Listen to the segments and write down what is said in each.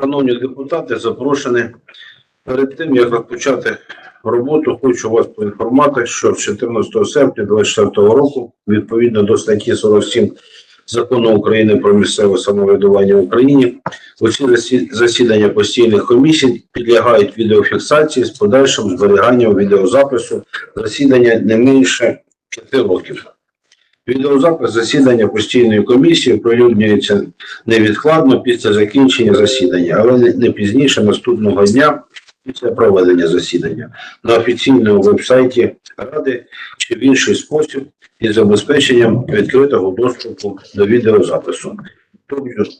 Шановні депутати, запрошені. Перед тим, як розпочати роботу, хочу вас поінформувати, що 14 серпня 2024 року, відповідно до статті 47 Закону України про місцеве самоврядування в Україні, усі засі- засідання постійних комісій підлягають відеофіксації з подальшим зберіганням відеозапису засідання не менше 5 років. Відеозапис засідання постійної комісії оприлюднюється невідкладно після закінчення засідання, але не- пізніше наступного дня після проведення засідання на офіційному вебсайті Ради чи в інший спосіб із забезпеченням відкритого доступу до відеозапису.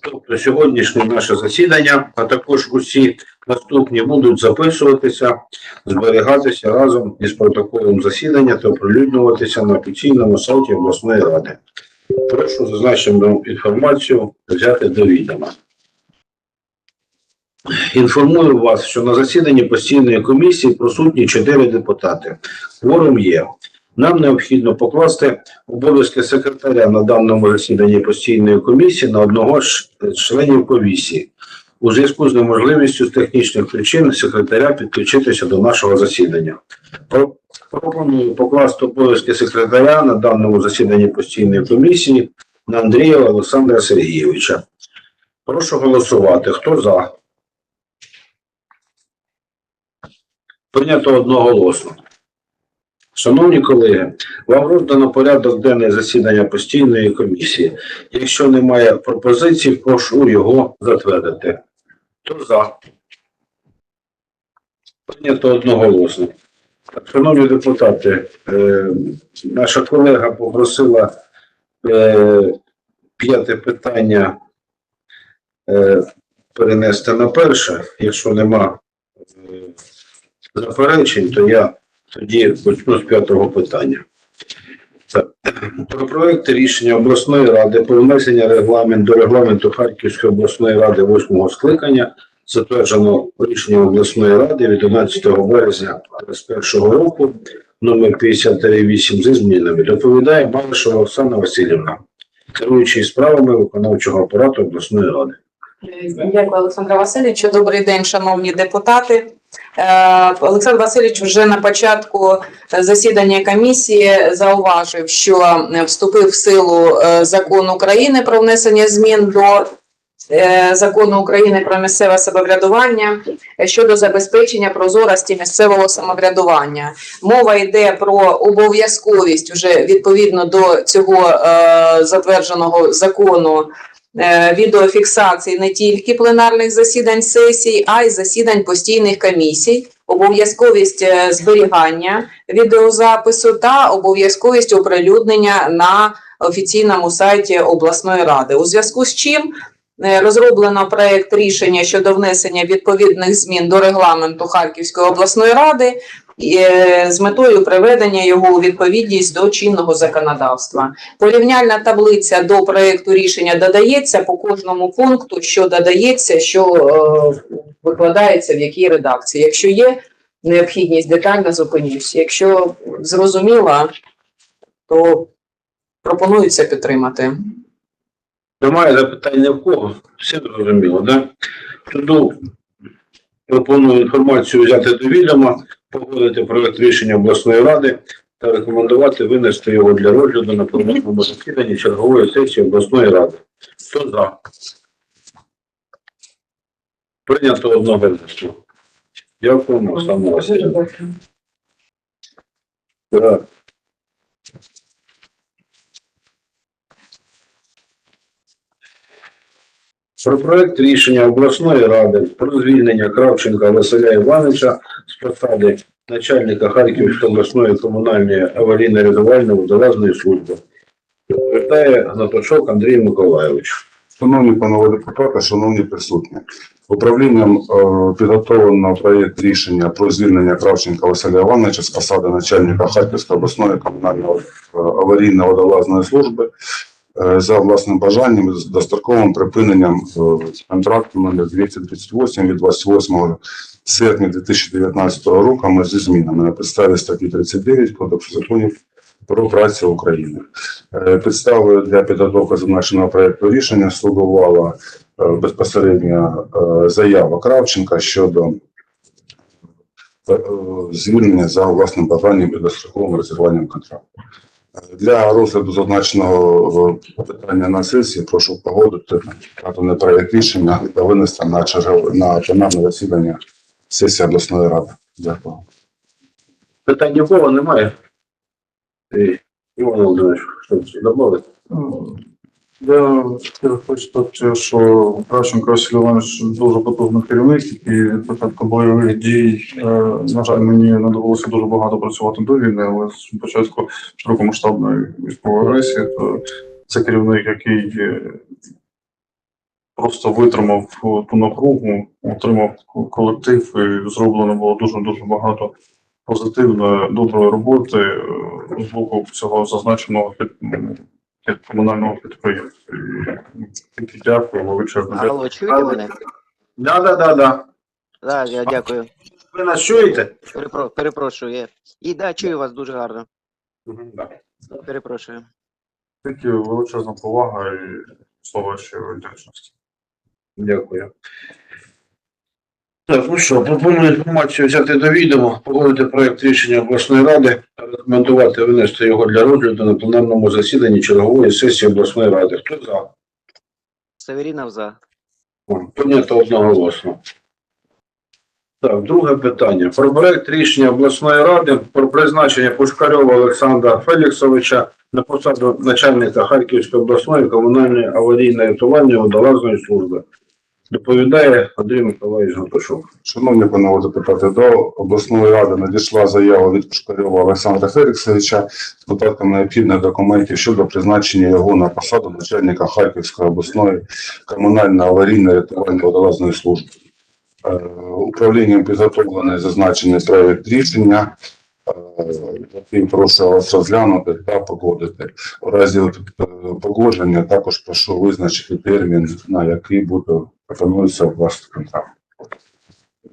Тобто, сьогоднішнє наше засідання, а також усі наступні будуть записуватися, зберігатися разом із протоколом засідання та оприлюднюватися на офіційному сайті обласної ради. Прошу зазначену інформацію взяти до відома. Інформую вас, що на засіданні постійної комісії присутні чотири депутати. Кворум є. Нам необхідно покласти обов'язки секретаря на даному засіданні постійної комісії на одного з членів комісії. У зв'язку з неможливістю з технічних причин секретаря підключитися до нашого засідання. Пропоную покласти обов'язки секретаря на даному засіданні постійної комісії на Андрія Олександра Сергійовича. Прошу голосувати. Хто за? Прийнято одноголосно. Шановні колеги, вам роздано порядок денний засідання постійної комісії. Якщо немає пропозицій, прошу його затвердити. Хто за? Прийнято одноголосно. Шановні депутати, е, наша колега попросила е, п'яте питання е, перенести на перше. Якщо нема е, заперечень, то я тоді почну з п'ятого питання. Про проект рішення обласної ради про внесення регламент до регламенту Харківської обласної ради восьмого скликання, затверджено рішенням обласної ради від 11 березня 2021 року, номер 58 зі змінами. Доповідає Малишева Оксана Васильівна, керуючий справами виконавчого апарату обласної ради. Дякую, Олександра Васильовичу. Добрий день, шановні депутати. Е, Олександр Васильович вже на початку засідання комісії зауважив, що вступив в силу е, закон України про внесення змін до е, закону України про місцеве самоврядування щодо забезпечення прозорості місцевого самоврядування. Мова йде про обов'язковість вже відповідно до цього е, затвердженого закону е, відеофіксації не тільки пленарних засідань сесій, а й засідань постійних комісій, обов'язковість е, зберігання відеозапису та обов'язковість оприлюднення на офіційному сайті обласної ради. У зв'язку з чим е, розроблено проект рішення щодо внесення відповідних змін до регламенту Харківської обласної ради е, з метою приведення його у відповідність до чинного законодавства. Порівняльна таблиця до проекту рішення додається по кожному пункту, що додається, що е, викладається в якій редакції. Якщо є необхідність, детально зупинюсь. Якщо зрозуміла, то пропонується підтримати. Немає запитань в кого. Все зрозуміло, да? Тоді пропоную інформацію взяти до відома, погодити проект рішення обласної ради та рекомендувати винести його для розгляду на пленарному засіданні чергової сесії обласної ради. Хто за? Прийнято одноголосно. Дякуємо, Оксана Васильівна. Так. Про проект рішення обласної ради про звільнення Кравченка Василя Івановича з посади начальника Харківської обласної комунальної аварійно-рятувальної водолазної служби. Відповідає Гнаточок Андрій Миколайович. Шановні панове депутати, шановні присутні, управлінням е, підготовлено проєкт рішення про звільнення Кравченка Василя Івановича з посади начальника Харківської обласної комунальної е, аварійно-водолазної служби за власним бажанням з достроковим припиненням е, контракту номер 238 від 28 серпня 2019 року ми зі змінами на підставі статті 39 Кодексу законів про працю України. Е, Підставою для підготовки зазначеного проекту рішення слугувала е, безпосередньо е, заява Кравченка щодо е, звільнення за власним бажанням і достроковим розірванням контракту. Е, Для розгляду зазначеного е, питання на сесії прошу погодити не проєкт рішення та винести на чергове на пленарне засідання сесії обласної ради. Дякую. Питань нікого немає. І, Іван Володимирович, що добавити? Я хочу сказати, що Кравченко Василь Іванович дуже потужний керівник, і від початку бойових дій, е, на жаль, мені не довелося дуже багато працювати до війни, але з початку широкомасштабної військової агресії, то це керівник, який е, просто витримав ту напругу, отримав колектив, і зроблено було дуже-дуже багато позитивної, доброї роботи е, з боку цього зазначеного як комунального підприємства. І дякую, величезне. Алло, чуєте мене? Да, да, да, да. Да, я дякую. Ви нас чуєте? Перепро- перепрошую. Я... І да, чую вас дуже гарно. Да. Перепрошую. Тільки величезна повага і слова ще вдячності. Дякую. Так, ну що, пропоную інформацію взяти до відома, погодити проект рішення обласної ради рекомендувати винести його для розгляду на пленарному засіданні чергової сесії обласної ради. Хто за? Северінов за. Прийнято одноголосно. Так, друге питання. Про проект рішення обласної ради про призначення Пушкарьова Олександра Феліксовича на посаду начальника Харківської обласної комунальної аварійної рятувальної водолазної служби. Доповідає Андрій Миколаївич Гатушов. Шановні панове депутати, до обласної ради надійшла заява від Пушкарьова Олександра Феліксовича з додатком необхідних документів щодо призначення його на посаду начальника Харківської обласної комунальної аварійної рятувальної водолазної служби. Е, Управлінням підготовлений зазначений проект рішення, е, який прошу вас розглянути та погодити. У разі е, погодження також прошу визначити термін, на який буде пропонується контракт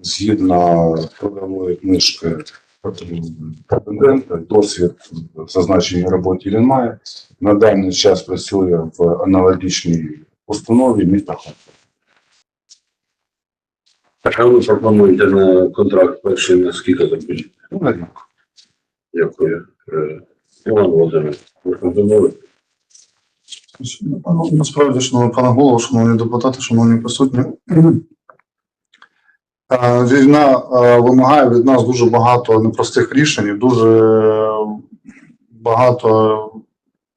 згідно трудової книжки претендента, досвід в зазначеній роботі він має. На даний час працює в аналогічній установі міста а ви пропонуєте на контракт перший на скільки закінчити? Ну, на рік. Дякую. Е, Іван Володимирович, ви пропонуєте? Ну, Насправді, шановний пане голово, шановні депутати, шановні присутні. Е, Війна е, вимагає від нас дуже багато непростих рішень, дуже багато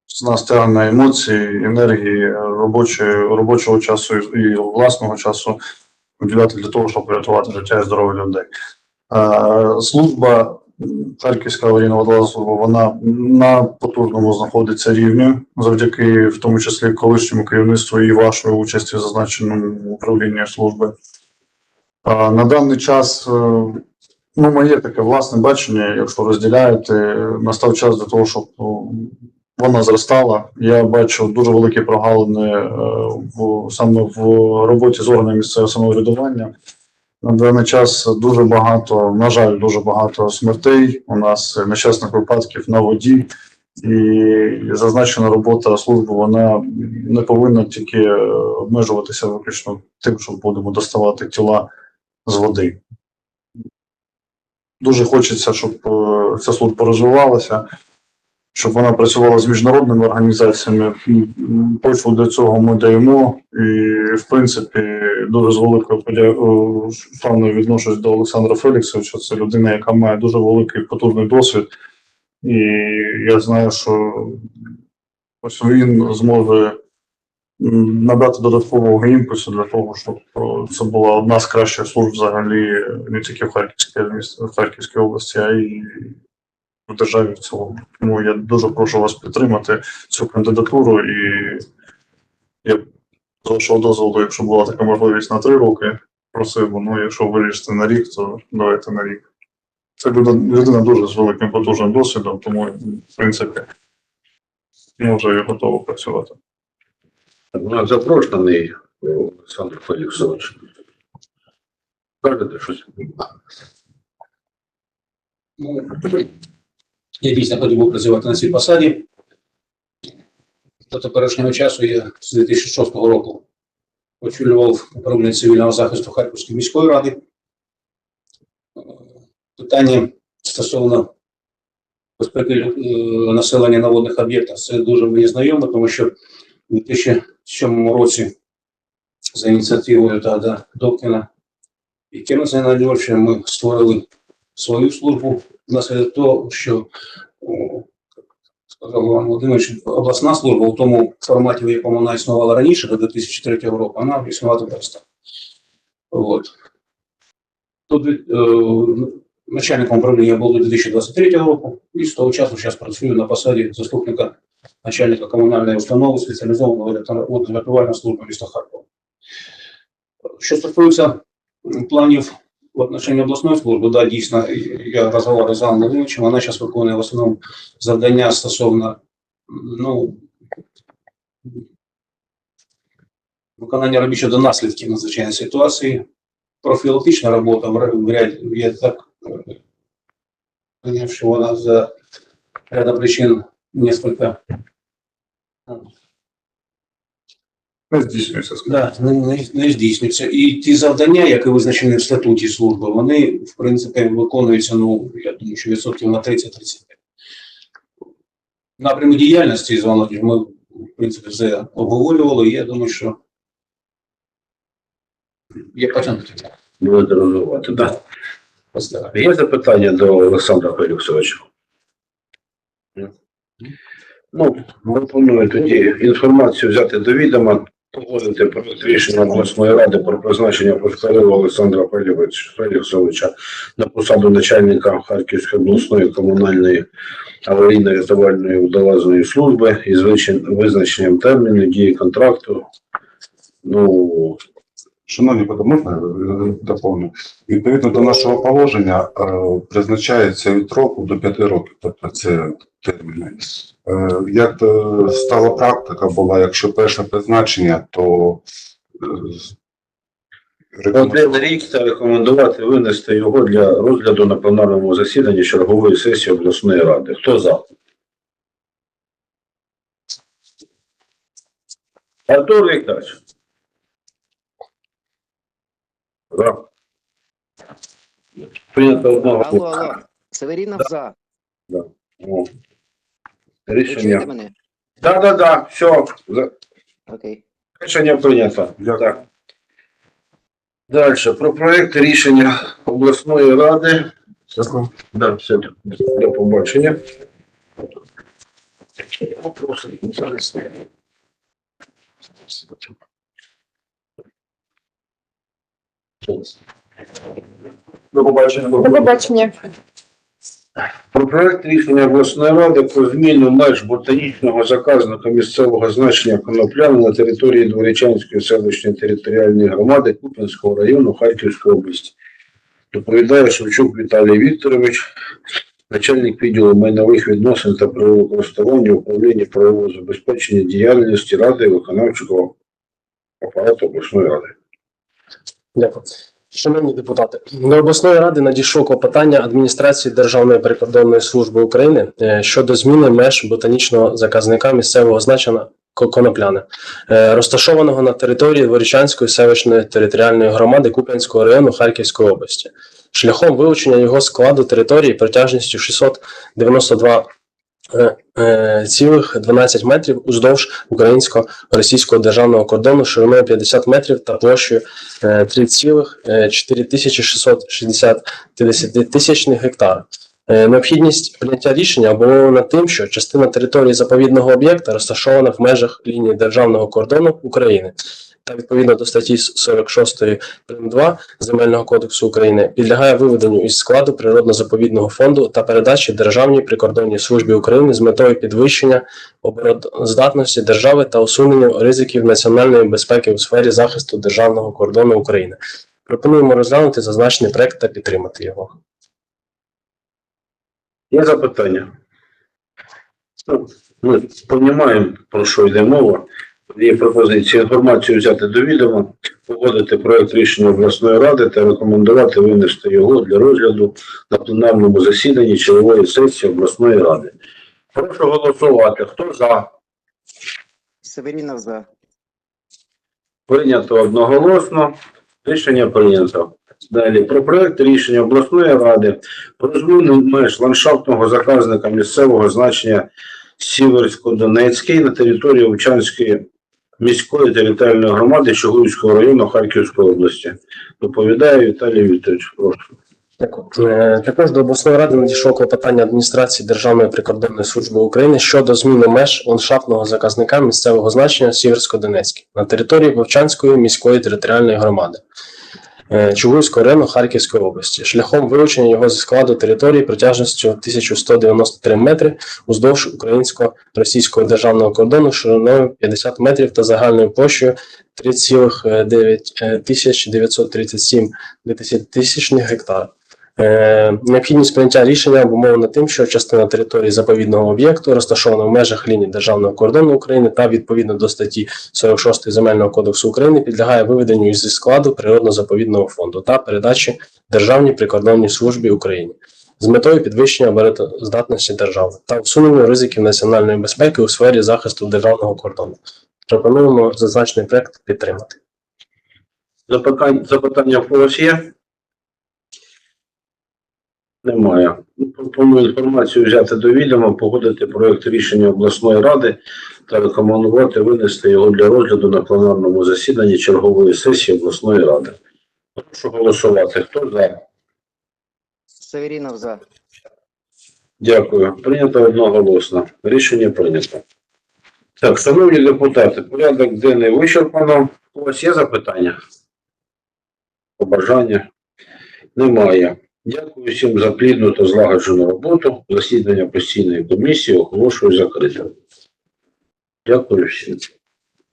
з нас тягне емоцій, енергії, робочої, робочого часу і і власного часу виділяти для того, щоб врятувати життя і здоров'я людей. Е, Служба Харківська аварійна водолазна вона на потужному знаходиться рівні, завдяки в тому числі колишньому керівництву і вашої участі в зазначеному управлінні служби. А, На даний час, е, ну, моє таке власне бачення, якщо розділяєте, настав час для того, щоб ну, вона зростала. Я бачу дуже великі прогалини е, в саме в роботі з органами місцевого самоврядування. На даний час дуже багато, на жаль, дуже багато смертей. У нас е, нещасних випадків на воді, і зазначена робота служби вона не повинна тільки е, обмежуватися виключно тим, що будемо доставати тіла з води. Дуже хочеться, щоб е, ця служба розвивалася, щоб вона працювала з міжнародними організаціями. Почву для цього ми даємо. І, в принципі, дуже з великою подя- е, шаною відношусь до Олександра Феліксовича. Це людина, яка має дуже великий потужний досвід. І я знаю, що ось він зможе надати додаткового імпульсу для того, щоб це була одна з кращих служб взагалі не тільки в Харківській, в Харківській області, а й в державі в цілому. Тому я дуже прошу вас підтримати цю кандидатуру і я з вашого дозволу, якщо була така можливість на три роки, просив би, ну якщо вирішите на рік, то давайте на рік. Це людина дуже з великим потужним досвідом, тому в принципі може і готово працювати. У нас запрошений Олександр Феліксович. Кажете щось? Я дійсно хотів працювати на цій посаді. До теперішнього часу я з 2006 року очолював управління цивільного захисту Харківської міської ради. Питання стосовно безпеки е, населення на водних об'єктах це дуже мені знайомо, тому що у 2007 році за ініціативою Тада Добкіна і Кемеса Геннадійовича ми створили свою службу внаслідок того, що сказав Іван Володимирович, обласна служба у тому форматі, в якому вона існувала раніше, до 2003 року, вона існувати перестала. От. Тут е, начальником управління був до 2023 року, і з того часу зараз працюю на посаді заступника начальника комунальної установи спеціалізованого водорятувальної служби міста Харкова. Що стосується планів в отношении обласної служби, да, дійсно, я розмовляв з Анною Володимировичем, вона зараз виконує в основному завдання стосовно м, ну, виконання робіт щодо наслідків надзвичайної ситуації, профілактична робота в ре- в ряд, я так е, поняв, що вона за ряда причин несколько Не здійснюється, скажімо. Да, не, не, не здійснюється. І ті завдання, які визначені в статуті служби, вони, в принципі, виконуються, ну, я думаю, що відсотків на 30-35. Напряму діяльності з Володимиром ми, в принципі, все обговорювали, і я думаю, що є потягнути. Будете розвивати, так? Постараюсь. Є запитання до Олександра Феліксовича? Ну, пропоную тоді інформацію взяти до відома, погодити проект рішення обласної ради про призначення Пушкарєва Олександра Феліксовича- на посаду начальника Харківської обласної комунальної аварійно-рятувальної водолазної служби із визначенням терміну дії контракту. Ну, Шановні можна доповню? Відповідно до нашого положення е, призначається від року до п'яти років, тобто це терміни. Е, Як е, стала практика була, якщо перше призначення, то е, Один рік та рекомендувати винести його для розгляду на пленарному засіданні чергової сесії обласної ради. Хто за? Артур Вікторович. За. Прийнято одного. Алло, алло. Северінов за. О. Рішення. мене? Так, так, так, все. За- Окей. Рішення прийнято. Дякую. Далі. Про проект рішення обласної ради. Да, все. До побачення. До побачення. До побачення. Про проект рішення обласної ради про зміну меж ботанічного заказника місцевого значення конопляни на території Дворічанської селищної територіальної громади Куп'янського району Харківської області. Доповідає Шевчук Віталій Вікторович, начальник відділу майнових відносин та правокористування управління правового забезпечення діяльності ради виконавчого апарату обласної ради. Дякую. Шановні депутати, до обласної ради надійшло клопотання адміністрації Державної прикордонної служби України е, щодо зміни меж ботанічного заказника місцевого значення Конопляне, е, розташованого на території Дворічанської селищної територіальної громади Куп'янського району Харківської області, шляхом вилучення його складу території протяжністю 692 е, е, цілих 12 метрів уздовж українсько-російського державного кордону шириною 50 метрів та площею е, 3,4660 тисячних гектар. Е, Необхідність прийняття рішення обумовлена тим, що частина території заповідного об'єкта розташована в межах лінії державного кордону України та відповідно до статті 46 прим. 2 Земельного кодексу України підлягає виведенню із складу природно-заповідного фонду та передачі Державній прикордонній службі України з метою підвищення обороноздатності держави та усунення ризиків національної безпеки у сфері захисту державного кордону України. Пропонуємо розглянути зазначений проект та підтримати його. Є запитання? Ну, Ми розуміємо, про що йде мова. Є пропозиція інформацію взяти до відома, погодити проект рішення обласної ради та рекомендувати винести його для розгляду на пленарному засіданні чергової сесії обласної ради. Прошу голосувати. Хто за? Северінов за. Прийнято одноголосно. Рішення прийнято. Далі про проект рішення обласної ради про зміну меж ландшафтного заказника місцевого значення Сіверсько-Донецький на території Овчанської міської територіальної громади Чугуївського району Харківської області. Доповідає Віталій Вікторович. Прошу. Е, Також до обласної ради надійшло клопотання адміністрації Державної прикордонної служби України щодо зміни меж ландшафтного заказника місцевого значення Сіверсько-Донецький на території Вовчанської міської територіальної громади Чугуївського району Харківської області шляхом вилучення його зі складу території протяжністю 1193 метри уздовж українсько-російського державного кордону шириною 50 метрів та загальною площею 3,937 тисячних гектар. Е, Необхідність прийняття рішення обумовлена тим, що частина території заповідного об'єкту розташована в межах лінії державного кордону України та відповідно до статті 46 Земельного кодексу України підлягає виведенню зі складу природно-заповідного фонду та передачі Державній прикордонній службі України з метою підвищення обороноздатності держави та усунення ризиків національної безпеки у сфері захисту державного кордону. Пропонуємо зазначений проект підтримати. Запитання, в є? Немає. Пропоную інформацію взяти до відома, погодити проект рішення обласної ради та рекомендувати винести його для розгляду на пленарному засіданні чергової сесії обласної ради. Прошу голосувати. Хто за? Саверинов за. Дякую. Прийнято одноголосно. Рішення прийнято. Так, шановні депутати, порядок денний вичерпано. У вас є запитання? Побажання? Немає. Дякую всім за плідну та злагоджену роботу. Засідання постійної комісії оголошую закритим. Дякую всім.